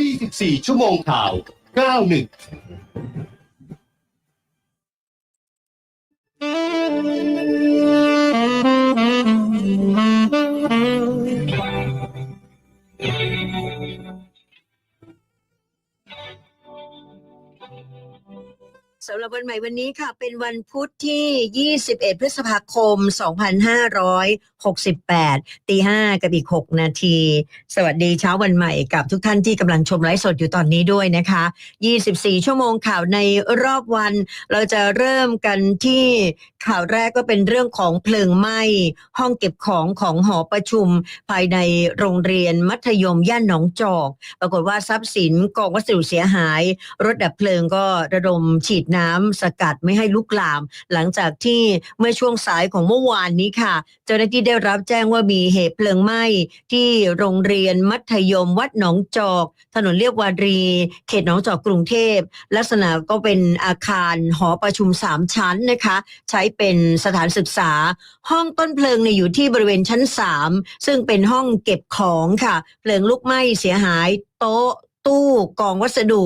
24 ชั่วโมงข่าว 91 สำหรับวันใหม่วันนี้ค่ะ เป็นวันพุธที่ 21 พฤษภาคม 2568 ตีห้ากับอีก 6 นาที สวัสดีเช้าวันใหม่กับทุกท่านที่กำลังชมไลฟ์สดอยู่ตอนนี้ด้วยนะคะ 24 ชั่วโมงข่าวในรอบวัน เราจะเริ่มกันที่ข่าวแรกก็เป็นเรื่องของเพลิงไหม้ ห้องเก็บของของหอประชุม ภายในโรงเรียนมัธยมย่านหนองจอก ปรากฏว่าทรัพย์สินกองวัสดุเสียหาย รถดับเพลิงก็ระดมฉีดน้ำสกัดไม่ให้ลุกลาม หลังจากที่เมื่อช่วงสายของเมื่อวานนี้ค่ะ เจ้าหน้าที่ได้รับแจ้งว่ามีเหตุเพลิงไหม้ที่โรงเรียนมัธยมวัดหนองจอก ถนนเรียบวารี เขตหนองจอกกรุงเทพ ลักษณะก็เป็นอาคารหอประชุมสามชั้นนะคะ ใช้เป็นสถานศึกษา ห้องต้นเพลิงเนี่ยอยู่ที่บริเวณชั้น 3 ซึ่งเป็นห้องเก็บของค่ะ เพลิงลุกไหม้เสียหายโต๊ะตู้กองวัสดุ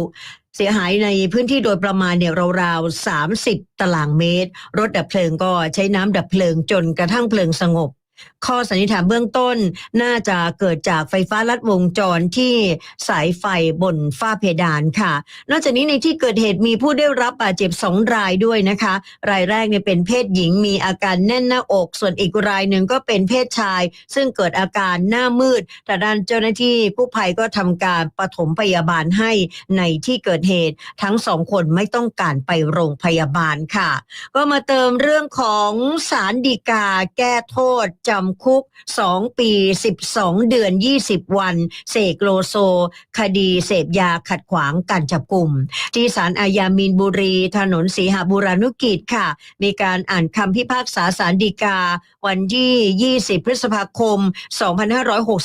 เสียหายในพื้นที่โดยประมาณเนี่ยราวๆ30 ตารางเมตร รถดับเพลิงก็ใช้น้ำดับเพลิงจนกระทั่งเพลิงสงบ ข้อสันนิษฐานเบื้องต้นน่าจะเกิดจากไฟฟ้าลัดวงจรที่สายไฟบนฝ้าเพดานค่ะ นอกจากนี้ในที่เกิดเหตุมีผู้ได้รับบาดเจ็บสองรายด้วยนะคะ รายแรกเนี่ยเป็นเพศหญิงมีอาการแน่นหน้าอก ส่วนอีกรายหนึ่งก็เป็นเพศชาย ซึ่งเกิดอาการหน้ามืด แต่ด้านเจ้าหน้าที่ผู้ภัยก็ทำการปฐมพยาบาลให้ในที่เกิดเหตุ ทั้งสองคนไม่ต้องการไปโรงพยาบาลค่ะ ก็มาเติมเรื่องของสารดีกาแก้โทษจำคุก 2 ปี 12 เดือน 20 วัน เสกโลโซ คดีเสพยาขัดขวางการจับกลุ่ม ที่ศาลอาญามีนบุรี ถนนสีหบุรานุกิจค่ะ มีการอ่านคำพิพากษาสารดีกา วันที่ 20 พฤษภาคม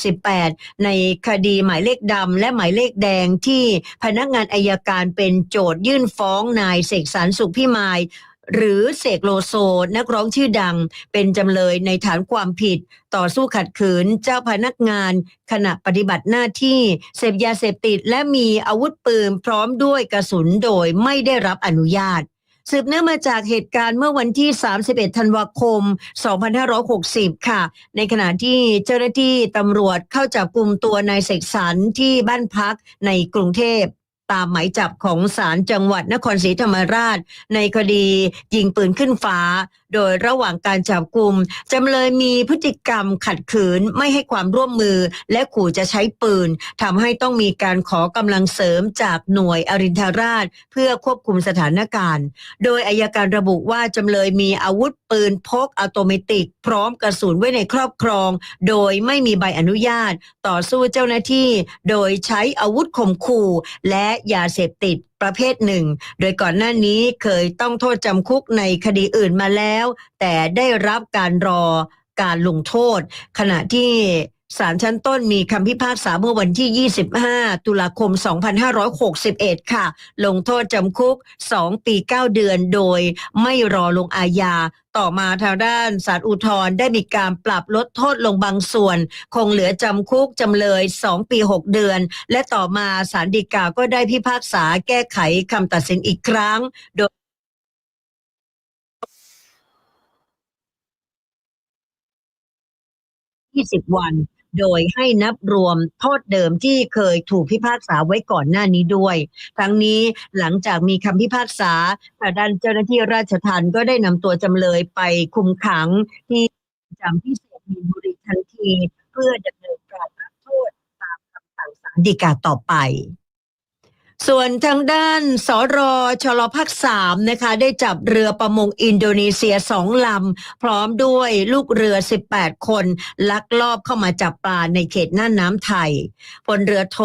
2568 ในคดีหมายเลขดำและหมายเลขแดงที่พนักงานอายการเป็นโจทยื่นฟ้องนายเสกสรรสุขพิมาย หรือเสกโลโซนักร้องชื่อดัง เป็นจำเลยในฐานความผิด ต่อสู้ขัดขืนเจ้าพนักงาน ขณะปฏิบัติหน้าที่ เสพยาเสพติดและมีอาวุธปืนพร้อมด้วยกระสุนโดยไม่ได้รับอนุญาตสืบเนื่องมาจากเหตุการณ์เมื่อวันที่ 31 ธันวาคม 2560 ค่ะ ในขณะที่เจ้าหน้าที่ตำรวจเข้าจับกลุ่มตัวนายเสกสรรที่บ้านพักในกรุงเทพ ตามหมายจับของศาลจังหวัดนครศรีธรรมราช ในคดียิงปืนขึ้นฟ้า โดยระหว่างการจับกลุ่มจำเลยมีพฤติกรรมขัดขืนไม่ให้ความร่วมมือ และขู่จะใช้ปืนทำให้ต้องมีการขอกำลังเสริมจากหน่วยอรินทราช เพื่อควบคุมสถานการณ์ โดยอายการระบุว่าจำเลยมีอาวุธปืนพกอัตโนมัติพร้อมกระสุนไว้ในครอบครอง โดยไม่มีใบอนุญาต ต่อสู้เจ้าหน้าที่ โดยใช้อาวุธข่มขู่และยาเสพติด ประเภทหนึ่ง โดยก่อนหน้านี้เคยต้องโทษจำคุกในคดีอื่นมาแล้ว แต่ได้รับการรอการลงโทษ ขณะที่ ศาลชั้นต้นมีคำพิพากษาเมื่อวันที่ 25 ตุลาคม 2561 ค่ะ ลงโทษจำคุก 2 ปี 9 เดือนโดยไม่รอลงอาญา ต่อมาทางด้านศาลอุทธรได้มีการปรับลดโทษลงบางส่วน คงเหลือจำคุกจำเลย 2 ปี 6 เดือน และต่อมาศาลฎีกาก็ได้พิพากษาแก้ไขคำตัดสินอีกครั้ง โดย20 วัน โดยให้นับรวมโทษเดิมที่เคยถูกพิพากษาไว้ก่อนหน้านี้ด้วย ทั้งนี้หลังจากมีคำพิพากษาทางด้านเจ้าหน้าที่ราชทัณฑ์ก็ได้นำตัวจำเลยไปคุมขังที่จำพิเศษมีนบุรีทันที เพื่อดำเนินการรับโทษตามคำสั่งศาลฎีกาต่อไป ส่วนทางด้านสรชลภาคสามนะคะ ได้จับเรือประมงอินโดนีเซียสองลำ พร้อมด้วยลูกเรือ 18 คน ลักลอบเข้ามาจับปลาในเขตน่านน้ำไทยพลเรือโท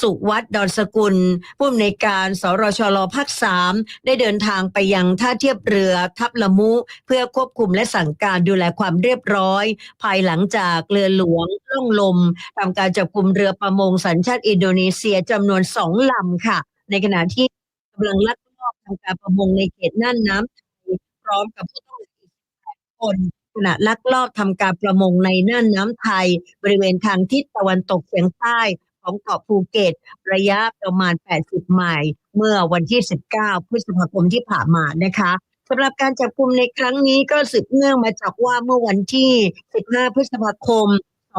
สุวัตดอนสกุล ผู้อำนวยการสรชลภาคสามได้เดินทางไปยังท่าเทียบเรือทับละมุ เพื่อควบคุมและสั่งการดูแลความเรียบร้อย ภายหลังจากเรือหลวงล่องลมทำการจับกลุ่มเรือประมงสัญชาติอินโดนีเซียจำนวนสองลำค่ะ ในขณะที่กำลังลักลอบทำการประมงในเขตน่านน้ำไทยพร้อมกับผู้ต้องหาอีก8คนขณะลักลอบทำการประมงในน่านน้ำไทย บริเวณทางทิศตะวันตกเฉียงใต้ขของเกาะภูเก็ต ระยะประมาณ 80 ไมล์เมื่อวันที่ 19 พฤษภาคมที่ผ่านมานะคะสำหรับการจับกลุ่มในครั้งนี้ก็สืบเนื่องมาจากว่าเมื่อวันที่ 15 พฤษภาคม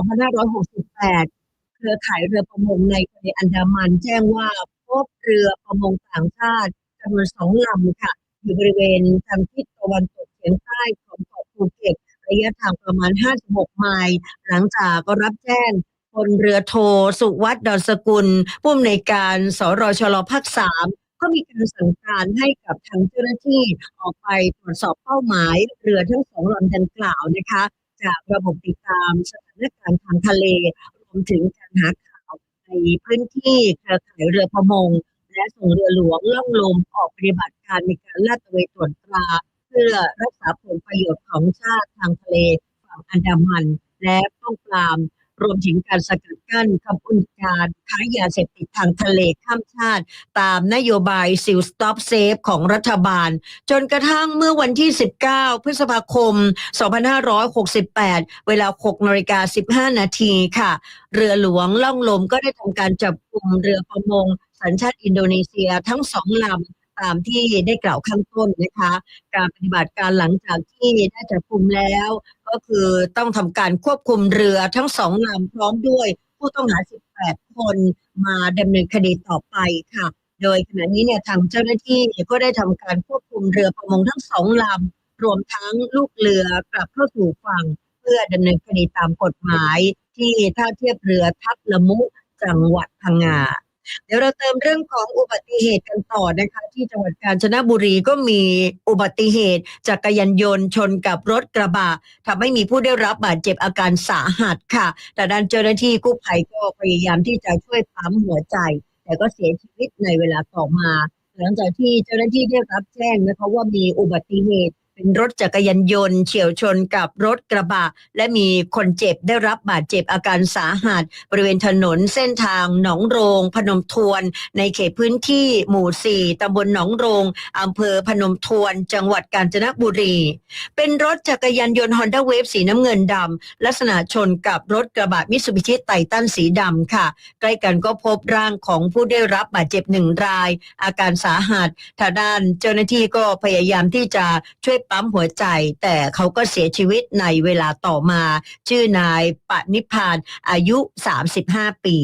2568 เครือข่ายเรือประมงในทะเลอันดามันแจ้งว่า พบเรือประมงต่างชาติจำนวนสองลำค่ะ อยู่บริเวณทางทิศตะวันตกเฉียงใต้ของเกาะภูเก็ตระยะทางประมาณ 56 ไมล์หลังจากก็รับแจ้งพลเรือโทสุวัตดอนสกุลผู้อำนวยการสรชลภาคสามก็มีการสั่งการให้กับทางเจ้าหน้าที่ออกไปตรวจสอบเป้าหมายเรือทั้งสองลำดังกล่าวนะคะ จากระบบติดตามสถานการณ์ทางทะเล รวมถึงการหาข พื้นที่เครือข่ายเรือประมง และส่งเรือหลวงล่องลมออกปฏิบัติการในการลาดตระเวนตรวจตรา เพื่อรักษาผลประโยชน์ของชาติทางทะเลฝั่งอันดามัน และป้องปราม รวมถึงการสกัดกั้นขบวนการค้ายาเสพติดทางทะเลข้ามชาติ ตามนโยบายซิลสต็อปเซฟของรัฐบาล จนกระทั่งเมื่อวันที่ 19 พฤษภาคม 2568 เวลา 6นาฬิกา15 นาทีค่ะ เรือหลวงล่องลมก็ได้ทำการจับกลุ่มเรือประมง สัญชาติอินโดนีเซียทั้งสองลำตามที่ได้กล่าวข้างต้นนะคะ การปฏิบัติการหลังจากที่ได้จับกลุ่มแล้ว ก็คือต้องทำการควบคุมเรือทั้งสองลำพร้อมด้วย ผู้ต้องหา 18 คนมาดำเนินคดีต่อไปค่ะ โดยขณะนี้เนี่ยทางเจ้าหน้าที่ก็ได้ทำการควบคุมเรือประมงทั้งสองลำรวมทั้งลูกเรือกลับเข้าสู่ฝั่ง เพื่อดำเนินคดีตามกฎหมายที่ท่าเทียบเรือทับละมุจังหวัดพังงา เดี๋ยวเราเติมเรื่องของอุบัติเหตุกันต่อนะคะ ที่จังหวัดกาญจนบุรีก็มีอุบัติเหตุจักรยานยนต์ชนกับรถกระบะทำให้มีผู้ได้รับบาดเจ็บอาการสาหัสค่ะ แต่ด้านเจ้าหน้าที่กู้ภัยก็พยายามที่จะช่วยปั๊มหัวใจ แต่ก็เสียชีวิตในเวลาต่อมา หลังจากที่เจ้าหน้าที่ได้รับแจ้งนะคะว่ามีอุบัติเหตุ เป็นรถจักรยานยนต์เฉียวชนกับรถกระบะ และมีคนเจ็บได้รับบาดเจ็บอาการสาหัส บริเวณถนนเส้นทางหนองโรง พนมทวน ในเขตพื้นที่หมู่ 4ตำบลหนองโรงอำเภอพนมทวน จังหวัดกาญจนบุรี เป็นรถจักรยานยนต์ Honda Wave สีน้ำเงินดำลักษณะชนกับรถกระบะมิตซูบิชิไททันสีดำค่ะ ใกล้กันก็พบร่างของผู้ได้รับบาดเจ็บหนึ่งราย อาการสาหัสทางด้านเจ้าหน้าที่ก็พยายามที่จะช่วยปั๊มหัวใจ แต่เขาก็เสียชีวิตในเวลาต่อมา ชื่อนายปณิพานอายุ 35 ปี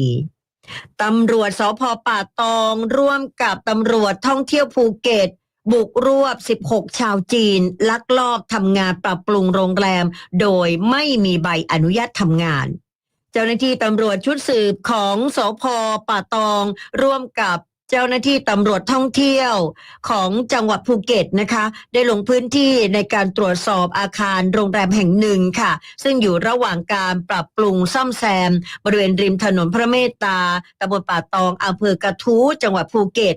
ตำรวจสพป่าตองร่วมกับตำรวจท่องเที่ยวภูเก็ต บุกรวบ 16 ชาวจีน ลักลอบทำงานปรับปรุงโรงแรม โดยไม่มีใบอนุญาตทำงาน เจ้าหน้าที่ตำรวจชุดสืบของสพป่าตอง ร่วมกับ เจ้าหน้าที่ตำรวจท่องเที่ยวของจังหวัดภูเก็ตนะคะ ได้ลงพื้นที่ในการตรวจสอบอาคารโรงแรมแห่งหนึ่งค่ะ ซึ่งอยู่ระหว่างการปรับปรุงซ่อมแซม บริเวณริมถนนพระเมตตาตำบลป่าตองอำเภอกระทู้จังหวัดภูเก็ต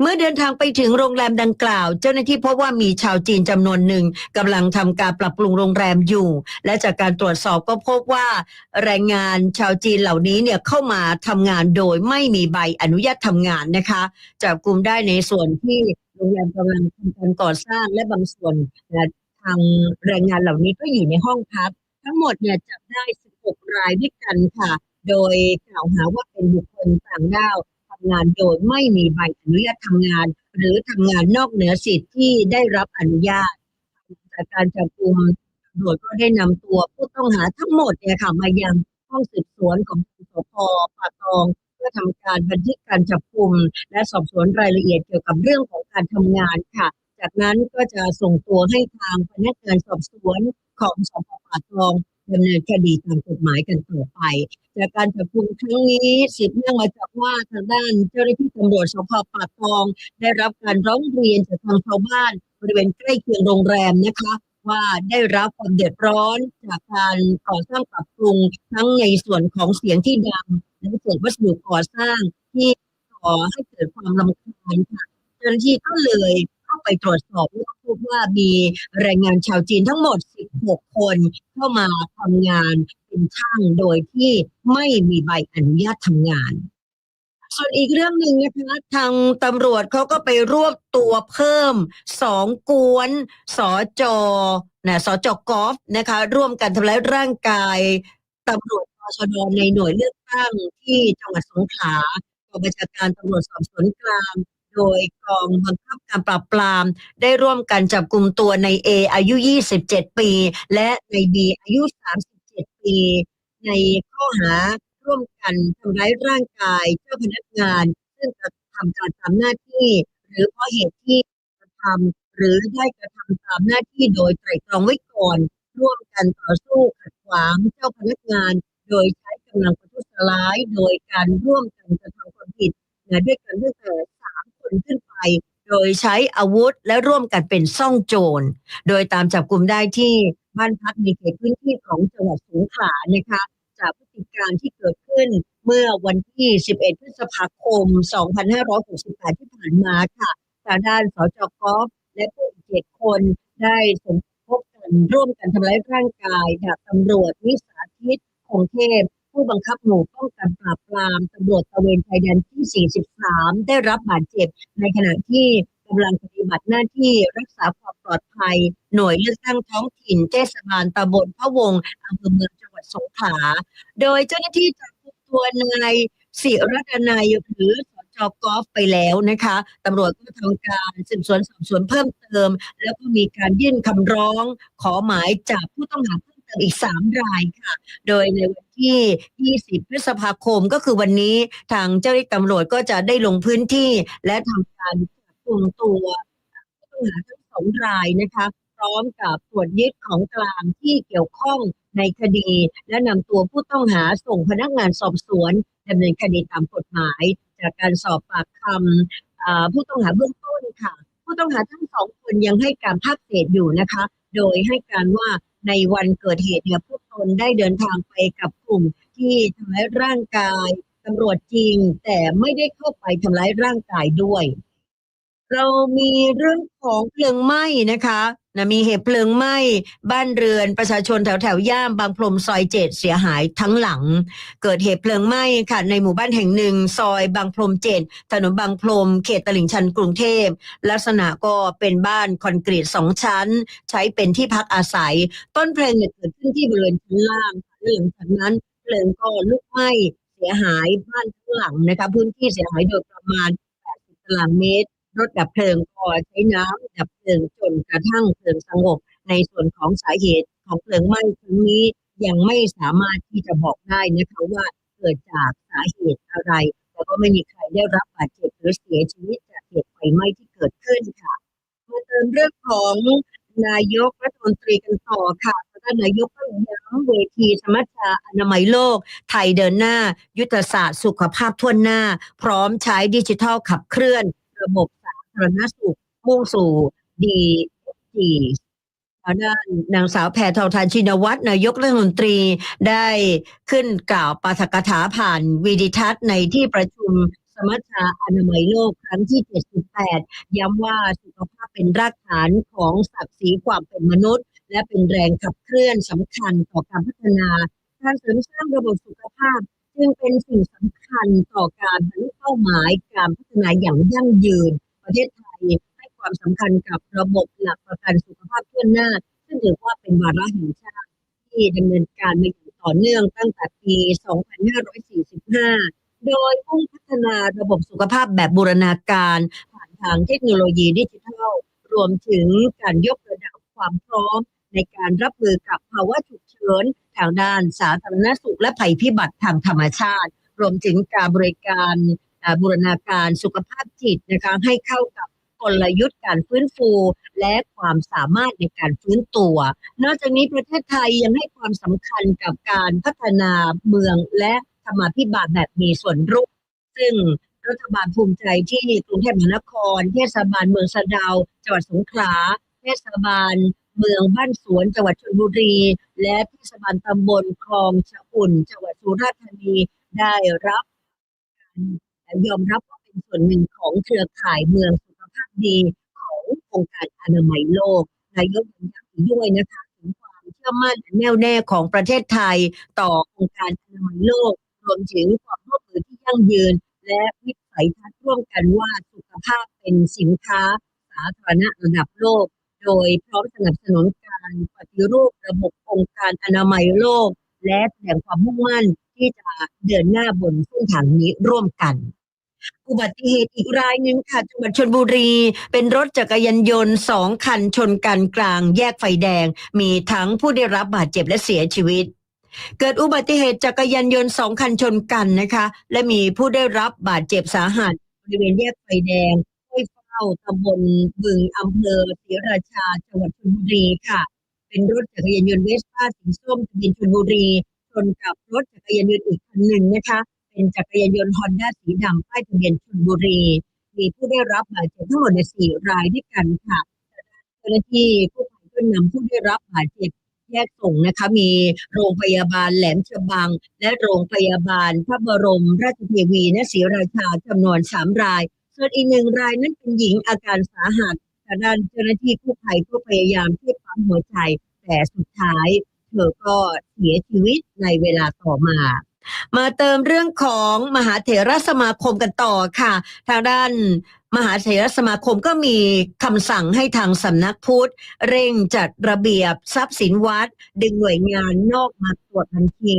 เมื่อเดินทางไปถึงโรงแรมดังกล่าว เจ้าหน้าที่พบว่ามีชาวจีนจำนวนหนึ่งกำลังทำการปรับปรุงโรงแรมอยู่ และจากการตรวจสอบก็พบว่า แรงงานชาวจีนเหล่านี้เนี่ยเข้ามาทำงานโดยไม่มีใบอนุญาตทำงานนะคะจับกลุ่มได้ในส่วนที่โรงแรมกำลังทำการก่อสร้างและบางส่วนทางแรงงานเหล่านี้ก็อยู่ในห้องพัก ทั้งหมดเนี่ยจับได้ 16 รายด้วยกันค่ะ โดยกล่าวหาว่าเป็นบุคคลต่างด้าวำงานโดยไม่มีใบอนุญาตทำงาน หรือทำงานนอกเหนือสิทธิ์ที่ได้รับอนุญาตจากการจับกลุ่มตำรวจก็ได้นำตัวผู้ต้องหาทั้งหมดเนี่ยค่ะมายังห้องสืบสวนของสพป่าตอง เพื่อทำการบันทึกการจับกลุ่มและสอบสวนรายละเอียดเกี่ยวกับเรื่องของการทำงานค่ะ จากนั้นก็จะส่งตัวให้ทางพนักงานสอบสวนของสพป่าตองดำเนินคดีตามกฎหมายกันต่อไป จากการจับกลุ่มครั้งนี้สืบเนื่องมาจากว่าทางด้านเจ้าหน้าที่ตำรวจสพป่าตอง ได้รับการร้องเรียนจากทางชาวบ้านบริเวณใกล้เคียงโรงแรมนะคะ ว่าได้รับความเดือดร้อนจากการก่อสร้างปรับปรุงทั้งในส่วนของเสียงที่ดังและส่วนวัสดุก่อสร้างที่ก่อให้เกิดความรำคาญค่ะเจ้าหน้าที่ก็เลยเข้าไปตรวจสอบแล้วก็พบว่ามีแรงงานชาวจีนทั้งหมด 16 คนเข้ามาทำงาน เป็นช่างโดยที่ไม่มีใบอนุญาตทำงาน ส่วนอีกเรื่องหนึ่งนะคะทางตำรวจเขาก็ไปรวบตัวเพิ่มสองกวนสอจนะสอจกอฟนะคะ ร่วมกันทำร้ายร่างกายตำรวจปชดในหน่วยเลือกตั้งที่จังหวัดสงขลากองบัญชาการตำรวจสอบสวนกลางโดยกองบังคับการปราบปราม ได้ร่วมกันจับกลุ่มตัวในเออายุ 27 ปี และในบีอายุ 7 ปี ในข้อหาร่วมกันทำร้ายร่างกายเจ้าพนักงาน ซึ่งกระทำการตามหน้าที่ หรือเพราะเหตุที่กระทำหรือได้กระทำตามหน้าที่โดยไตร่ตรองไว้ก่อน ร่วมกันต่อสู้ขัดขวางเจ้าพนักงาน โดยใช้กำลังประทุษร้าย โดยการร่วมกันกระทำความผิดนะด้วยกันตั้งแต่สามคนขึ้นไป โดยใช้อาวุธและร่วมกันเป็นซ่องโจร โดยตามจับกลุ่มได้ที่ บ้านพักในเขตพื้นที่ของจังหวัดสงขลานะคะ จากพฤติการที่เกิดขึ้นเมื่อวันที่ 11 พฤษภาคม 2568 ที่ผ่านมาค่ะทางด้านสจกอฟและผู้อีกเจ็ดคนได้สมทบกันร่วมกันทำร้ายร่างกายดาบตำรวจวิสาทิตคงเทพ ผู้บังคับหมู่ป้องกันปราบปรามตำรวจตะเวนชายแดนที่ 43 ได้รับบาดเจ็บในขณะที่ กำลังปฏิบัติหน้าที่รักษาความปลอดภัย หน่วยเลือกตั้งท้องถิ่นเทศบาลตำบลพะวงอำเภอเมืองจังหวัดสงขลาโดยเจ้าหน้าที่จับกุมตัวนายศิรัตนายหรือสจกอฟไปแล้วนะคะตำรวจก็ทำการสืบสวนสอบสวนเพิ่มเติม แล้วก็มีการยื่นคำร้องขอหมายจับผู้ต้องหาเพิ่มเติมอีก 3 รายค่ะ โดยในวันที่ 20 พฤษภาคมก็คือวันนี้ทางเจ้าหน้าที่ตำรวจก็จะได้ลงพื้นที่และทำการ กลุ่มตัวผู้ต้องหาทั้งสองรายนะคะ พร้อมกับตรวจยึดของกลางที่เกี่ยวข้องในคดี และนำตัวผู้ต้องหาส่งพนักงานสอบสวนดำเนินคดีตามกฎหมาย จากการสอบปากคำผู้ต้องหาเบื้องต้นค่ะ ผู้ต้องหาทั้งสองคนยังให้การภาคเศษอยู่นะคะ โดยให้การว่าในวันเกิดเหตุเนี่ยพวกตนได้เดินทางไปกับกลุ่มที่ทำร้ายร่างกายตำรวจจริง แต่ไม่ได้เข้าไปทำร้ายร่างกายด้วย เรามีเรื่องของเพลิงไหม้นะคะนะมีเหตุเพลิงไหม้บ้านเรือนประชาชนแถวแถวย่ามบางพรมซอยเจ็ดเสียหายทั้งหลัง เกิดเหตุเพลิงไหม้ค่ะในหมู่บ้านแห่งหนึ่ง ซอยบางพรมเจ็ดถนนบางพรมเขตตลิ่งชันกรุงเทพลักษณะก็เป็นบ้านคอนกรีตสองชั้น ใช้เป็นที่พักอาศัย ต้นเพลิงเนี่ยเกิดขึ้นที่บริเวณชั้นล่างหลังจากนั้นเพลิงก็ลุกไหม้เสียหายบ้านทั้งหลังนะคะพื้นที่เสียหายโดยประมาณ80ตารางเมตร รถดับเพลิงก็ใช้น้ำดับเพลิงจนกระทั่งเพลิงสงบ ในส่วนของสาเหตุของเพลิงไหม้ครั้งนี้ยังไม่สามารถที่จะบอกได้นะคะว่าเกิดจากสาเหตุอะไร แล้วก็ไม่มีใครได้รับบาดเจ็บหรือเสียชีวิตจากเหตุไฟไหม้ที่เกิดขึ้นค่ะมาเติมเรื่องของนายกรัฐมนตรีกันต่อค่ะแล้วก็นายกก็ย้ำเวทีสมัชชาอนามัยโลก ไทยเดินหน้า ยุทธศาสตร์สุขภาพทั่วหน้า พร้อมใช้ดิจิทัลขับเคลื่อน ระบบารณสุข มุ่งสู่ DSG ทางด้านนางสาวแพทองทานชินวัตรนายกรัฐมนตรีได้ขึ้นกล่าวปาฐกถาผ่านวีดิทัศน์ในที่ประชุมสมัชชาอนามัยโลกครั้งที่ 78 ย้ำว่าสุขภาพเป็นรากฐานของศักดิ์ศรีความเป็นมนุษย์ และเป็นแรงขับเคลื่อนสำคัญต่อการพัฒนา การเสริมสร้างระบบสุขภาพ จึงเป็นสิ่งสำคัญต่อการบรรลุเป้าหมายการพัฒนาอย่างยั่งยืน ประเทศไทยให้ความสำคัญกับระบบหลักประกันสุขภาพทั่วหน้า ซึ่งถือว่าเป็นวาระแห่งชาติที่ดำเนินการมาอย่างต่อเนื่องตั้งแต่ปี 2545 โดยมุ่งพัฒนาระบบสุขภาพแบบบูรณาการผ่านทางเทคโนโลยีดิจิทัล รวมถึงการยกระดับความพร้อมในการรับมือกับภาวะฉุกเฉินทางด้านสาธารณสุขและภัยพิบัติทางธรรมชาติ รวมถึงการบริการ บูรณาการสุขภาพจิตนะคะให้เข้ากับกลยุทธ์การฟื้นฟู และความสามารถในการฟื้นตัว นอกจากนี้ประเทศไทยยังให้ความสำคัญกับการพัฒนาเมืองและธรรมาภิบาลแบบมีส่วนร่วมซึ่งรัฐบาลภูมิใจที่กรุงเทพมหานคร เทศบาลเมืองสะดาว จังหวัดสงขลา เทศบาลเมืองบ้านสวน จังหวัดชลบุรี และเทศบาลตำบลคลองชะอุ่น จังหวัดสุราษฎร์ธานีได้รับการ ยอมรับว่าเป็นส่วนหนึ่งของเครือข่ายเมืองสุขภาพดีขององค์การอนามัยโลกนายกยังย้ำอีกด้วยนะคะถึงความเชื่อมั่นอันแน่วแน่ของประเทศไทย ต่อองค์การอนามัยโลก รวมถึงความร่วมมือที่ยั่งยืน และวิสัยทัศน์ร่วมกันว่าสุขภาพเป็นสินค้าสาธารณะระดับโลก โดยพร้อมสนับสนุนการปฏิรูประบบองค์การอนามัยโลก และแสดงความมุ่งมั่นที่จะเดินหน้าบนเส้นทางนี้ร่วมกัน อุบัติเหตุอีกรายหนึ่งค่ะจังหวัดชนบุรี เป็นรถจักรยานยนต์สองคันชนกันกลางแยกไฟแดง มีทั้งผู้ได้รับบาดเจ็บและเสียชีวิต เกิดอุบัติเหตุจักรยานยนต์สองคันชนกันนะคะ และมีผู้ได้รับบาดเจ็บสาหัสบริเวณแยกไฟแดงห้วยเฝ้าตำบลบึงอำเภอศรีราชาจังหวัดชลบุรีค่ะ เป็นรถจักรยานยนต์เวสป้าสีส้มทะเบียนชลบุรีชนกับรถจักรยานยนต์อีกคันหนึ่งนะคะ เป็นจักรยานยนต์ฮอนด้าสีดำป้ายทะเบียนชลบุรี มีผู้ได้รับบาดเจ็บทั้งหมดในสี่รายด้วยกันค่ะเจ้าหน้าที่ผู้ภัยก็นำผู้ได้รับบาดเจ็บแยกส่งนะคะมีโรงพยาบาลแหลมฉบัง และโรงพยาบาลพระบรม ราชเทวีณศรีราชาจำนวนสามราย ส่วนอีกหนึ่งรายนั้นเป็นหญิงอาการสาหัสทางด้านเจ้าหน้าที่กู้ภัยก็พยายามที่ปั๊มหัวใจ แต่สุดท้าย เธอก็เสียชีวิตในเวลาต่อมา มาเติมเรื่องของมหาเถรสมาคมกันต่อค่ะ ทางด้านมหาเถรสมาคมก็มีคำสั่งให้ทางสำนักพุทธ เร่งจัดระเบียบทรัพย์สินวัด ดึงหน่วยงานนอกมาตรวจบัญชี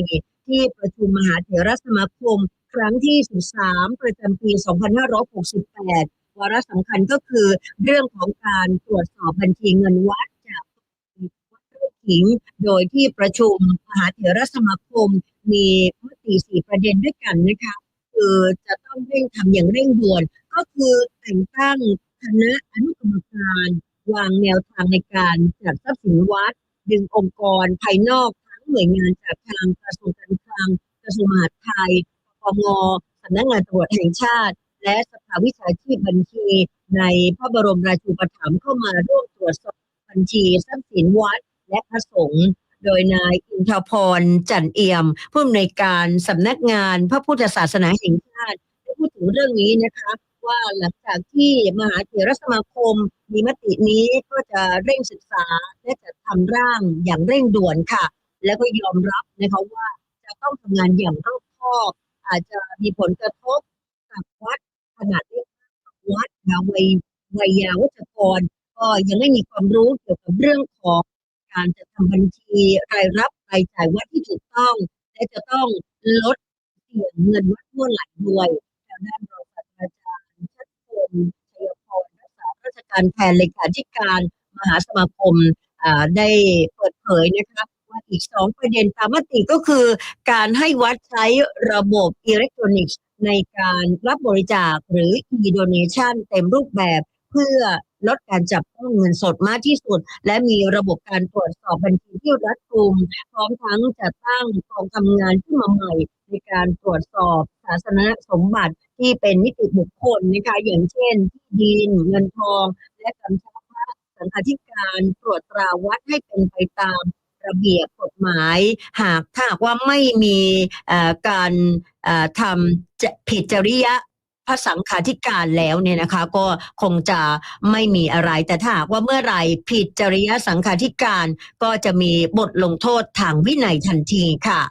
ที่ประชุมมหาเถรสมาคม ครั้งที่ 13 ประจำปี 2568 วาระสำคัญก็คือเรื่องของการตรวจสอบบัญชีเงินวัดิง โดยที่ประชุมมหาเถรสมาคม มีมติสี่ประเด็นด้วยกันนะคะคือจะต้องเร่งทำอย่างเร่งด่วน ก็คือแต่งตั้งคณะอนุกรรมการวางแนวทางในการจัดทรัพย์สินวัด ดึงองค์กรภายนอกทั้งหน่วยงานจากทางกระทรวงการคลังกระทรวงมหาดไทยปปงสำนักงานตำรวจแห่งชาติ และสภาวิชาชีพบัญชี ในพระบรมราชูปถัมภ์เข้ามาร่วมตรวจสอบบัญชีทรัพย์สินวัด และพระสงฆ์โดยนายอินทพรจันเอี่ยม ผู้อำนวยการสำนักงานพระพุทธศาสนาแห่งชาติได้พูดถึงเรื่องนี้นะคะ ว่าหลังจากที่มหาเถรสมาคมมีมตินี้ก็จะเร่งศึกษาและจะทำร่างอย่างเร่งด่วนค่ะ แล้วก็ยอมรับนะคะว่าจะต้องทำงานอย่างรอบคอบ อาจจะมีผลกระทบกับวัดขนาดเล็กวัดนะวัยวัยยาวัจกรก็ยังไม่มีความรู้เกี่ยวกับเรื่องของ การจะทำบัญชีรายรับรายจ่ายวัดที่ถูกต้อง และจะต้องลดเสี่ยงเงินวัดทั่วไหลด้วยทางด้านรองศาสตราจารย์ชัดพลชัยพรรักษาราชการแทนเลขาธิการมหาสมาคมได้เปิดเผยนะคะว่าอีกสองประเด็นตามมติก็คือ การให้วัดใช้ระบบอิเล็กทรอนิกส์ในการรับบริจาคหรือ e-donation เต็มรูปแบบ เพื่อลดการจับต้องเงินสดมากที่สุด และมีระบบการตรวจสอบบัญชีที่รัดกุม พร้อมทั้งจัดตั้งกองทำงานขึ้นมาใหม่ ในการตรวจสอบศาสนสมบัติที่เป็นนิติบุคคลนะคะอย่างเช่นที่ดินเงินทอง และกำชับว่าสังฆาธิการตรวจตราวัดให้เป็นไปตามระเบียบกฎหมาย หากถ้าหากว่าไม่มีเอ่อการเอ่อทำผิดจริย พระสังฆาธิการแล้วเนี่ยนะคะ ก็คงจะไม่มีอะไร แต่ถ้าหากว่าเมื่อไหร่ผิดจริยสังฆาธิการก็จะมีบทลงโทษทางวินัยทันทีค่ะ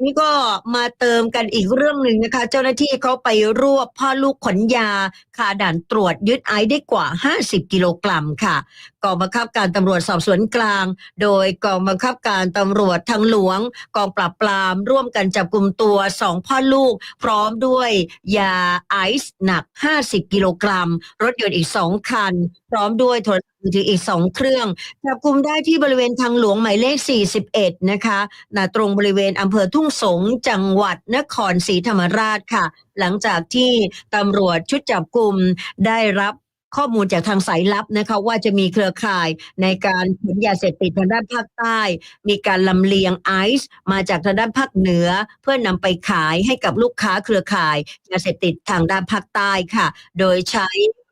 นนี้ก็มาเติมกันอีกเรื่องหนึ่งนะคะ เจ้าหน้าที่เขาไปรวบพ่อลูกขนยาคาด่านตรวจยึดไอซ์ได้กว่า 50 กิโลกรัมค่ะกองบังคับการตำรวจสอบสวนกลาง โดยกองบังคับการตำรวจทางหลวง กองปราบปราม ร่วมกันจับกลุ่มตัวสองพ่อลูก พร้อมด้วยยาไอซ์หนัก 50 กิโลกรัม รถยนต์อีกสองคัน พร้อมด้วยโทรศัพท์ มือถืออีกสองเครื่องจับกลุ่มได้ที่บริเวณทางหลวงหมายเลข 41 นะคะณตรงบริเวณอำเภอทุ่งสงจังหวัดนครศรีธรรมราชค่ะ หลังจากที่ตำรวจชุดจับกลุ่มได้รับข้อมูลจากทางสายลับนะคะว่าจะมีเครือข่ายในการขนยาเสพติดทางด้านภาคใต้ มีการลำเลียงไอซ์มาจากทางด้านภาคเหนือ เพื่อนำไปขายให้กับลูกค้าเครือข่ายยาเสพติดทางด้านภาคใต้ค่ะ โดยใช้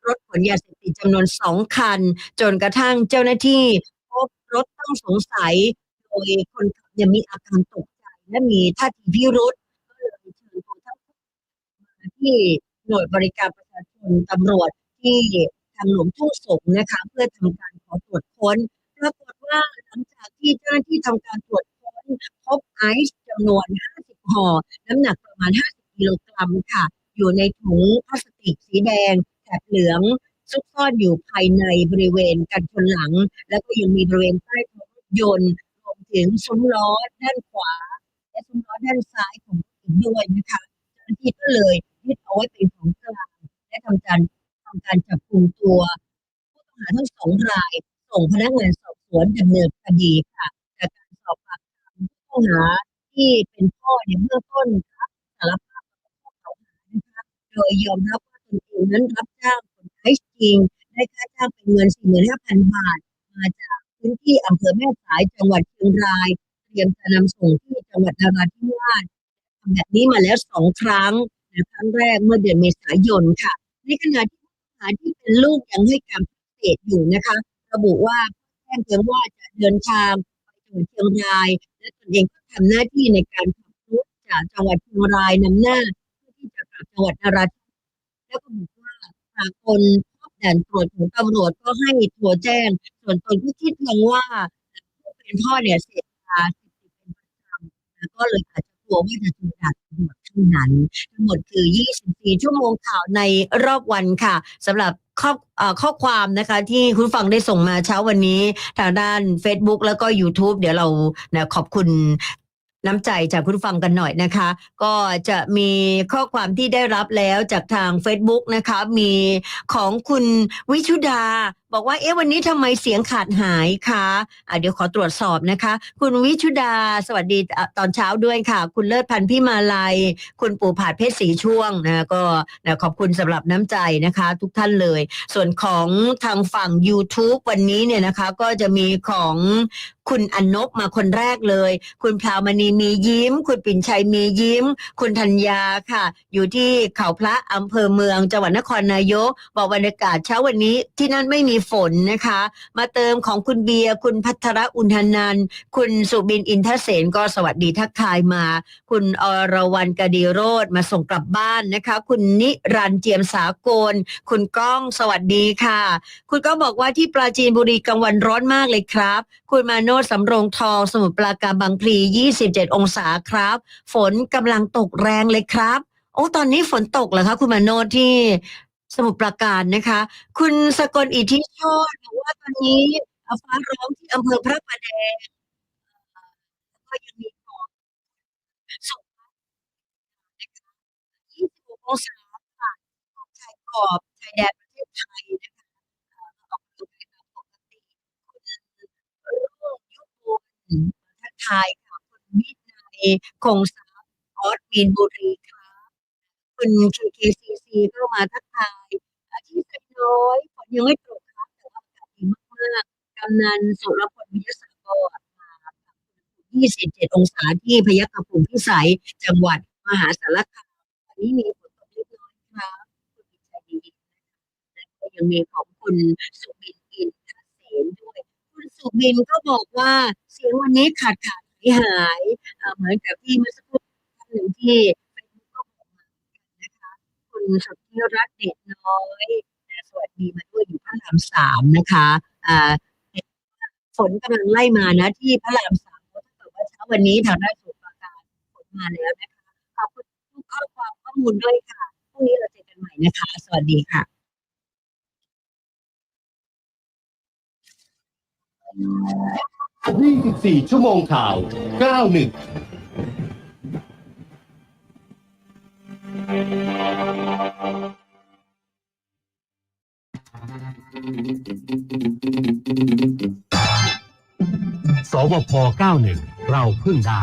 รถขนยาเสพติดจำนวนสองคัน จนกระทั่งเจ้าหน้าที่พบรถต้องสงสัย โดยคนขับยังมีอาการตกใจและมีท่าทีพิรุษก็เลยเชิญตัวทั้งมาที่หน่วยบริการประชาชนตำรวจที่ทางหลวงทุ่งสงนะคะ เพื่อทำการขอตรวจค้นปรากฏว่าหลังจากที่เจ้าหน้าที่ทำการตรวจค้นพบไอซ์จำนวน 50ห่อน้ำหนักประมาณ 50กิโลกรัมค่ะ อยู่ในถุงพลาสติกสีแดง บเหลืองซุกซ่อนอยู่ภายในบริเวณกันชนหลัง แล้วก็ยังมีบริเวณใต้ท้องรถยนต์รวมถึงซุ้มล้อด้านขวา และด้านซ้ายของอีกด้วยนะคะเจ้าหน้าที่ก็เลยยึดเอาไว้เป็นของกลางและทำการทำการจับกลุ่มตัว ผู้ต้องหาทั้งสองราย ส่งพนักงานสอบสวนดำเนินคดีค่ะจากการสอบปากคำผู้ต้องหาที่เป็นพ่อเนี่ยเบื้องต้นรับสารภาพข้อกล่าวหานะคะโดยยอมรับ นเองนั้นรับจ้างคนไทยจริง ได้ค่าจ้างเป็นเงิน 45,000 บาท มาจากพื้นที่อำเภอแม่สายจังหวัดเชียงราย เตรียมจะนำส่งที่จังหวัดนราธิวาสทำแบบนี้มาแล้วสองครั้งนะครั้งแรกเมื่อเดือนเมษายนค่ะ ในขณะที่ผู้ต้องหาที่เป็นลูกยังให้การปฏิเสธอยู่นะคะ ระบุว่าแจ้งเพียงว่าจะเดินทางไปจังหวัดเชียงราย และตนเองก็ทำหน้าที่ในการขับรถจากจังหวัดเชียงรายนำหน้าเพื่อที่จะกลับจังหวัดนราธิวาส แล้วก็บอกว่าหากคนพบด่านตรวจของตำรวจก็ให้โทรแจ้ง ส่วนตนก็คิดเพียงว่าผู้เป็นพ่อเนี่ยเสพยาเสพติดเป็นประจำแล้วก็เลยอาจจะกลัวว่าจะถูกด่านตำรวจเท่านั้นทั้งหมดคือ 24 ชั่วโมงข่าวในรอบวันค่ะสำหรับข้อข้อความนะคะที่คุณฟังได้ส่งมาเช้าวันนี้ ทางด้าน Facebook แล้วก็ YouTube เดี๋ยวเราขอบคุณ น้ำใจจากคุณฟังกันหน่อยนะคะ ก็จะมีข้อความที่ได้รับแล้วจากทาง Facebook นะคะ มีของคุณวิชุดา บอกว่าเอ๊ะวันนี้ทำไมเสียงขาดหายคะอะเดี๋ยวขอตรวจสอบนะคะ คุณวิชุดาสวัสดีตอนเช้าด้วยค่ะ คุณเลิศพันธ์พี่มาลัย คุณปู่ผาดเพชรสีช่วงนะก็นะขอบคุณสำหรับน้ำใจนะคะ ทุกท่านเลย ส่วนของทางฝั่ง YouTube วันนี้เนี่ยนะคะ ก็จะมีของคุณอนนบมาคนแรกเลย คุณพราวมณีมียิ้ม คุณปิ่นชัยมียิ้ม คุณธัญญาค่ะ อยู่ที่เขาพระอำเภอเมืองจังหวัดนครนายก บอกบรรยากาศเช้าวันนี้ที่นั่นไม่มีฝนนะคะ มาเติมของคุณเบียร์คุณพัทรอุณธนันคุณสุบินอินทเสนก็สวัสดีทักทายมา คุณอรวรรณกดีโรธมาส่งกลับบ้านนะคะ คุณนิรันเจียมสากล คุณก้องสวัสดีค่ะ คุณก็บอกว่าที่ปราจีนบุรีกลางวันร้อนมากเลยครับ คุณมาโนดสำรงทองสมุทรปราการบางพลี 27 องศาครับ ฝนกำลังตกแรงเลยครับ โอ้ตอนนี้ฝนตกเหรอคะคุณมาโนดที่ สมุทรปราการนะคะ คุณสกลอิทธิโชตบอกว่าตอนนี้ฟ้าร้องที่อำเภอพระประแดงก็ยังมีฝนส่งมานะคะ26องศาค่ะชายขอบชายแดนประเทศไทยนะคะออกสู่ไปตามปกติคุณรุ่งยุบุญทักทายค่ะคุณวินัยคงทรัพย์ออสมีนบุรีค่ะ คุณ KKCC ก็มาทักทายอาที่ไซน้อยฝนยังไม่ตกครับแต่ว่าอากาศดีมากๆกำนันสุรพลวิทยาสากรมา27 องศาที่พยัคฆภูมิพิสัยจังหวัดมหาสารคามวันนี้มีฝนตกเล็กน้อยครับคุณพิชัยดีและก็ยังมีของคุณสุบินอินทเสนด้วย คุณสุบินก็บอกว่าเสียงวันนี้ขาดขาดหายหายๆเอ่อเหมือนกับที่เมื่อสักครู่ท่านหนึ่งที่ คุณสุทธิรัตน์เดน้อยสวัสดีมาด้วยอยู่พระรามสามนะคะอ่าฝนกำลังไล่มานะ ที่พระรามสามถ้าเกิดว่าเช้าวันนี้ทางด้านสมุทรปราการฝนมาแล้วนะคะขอบคุณทุกข้อความข้อมูลด้วยค่ะพรุ่งนี้เราเจอกันใหม่นะคะ สวัสดีค่ะ24ชั่วโมงข่าว 91 สวพ91 เราพึ่งได้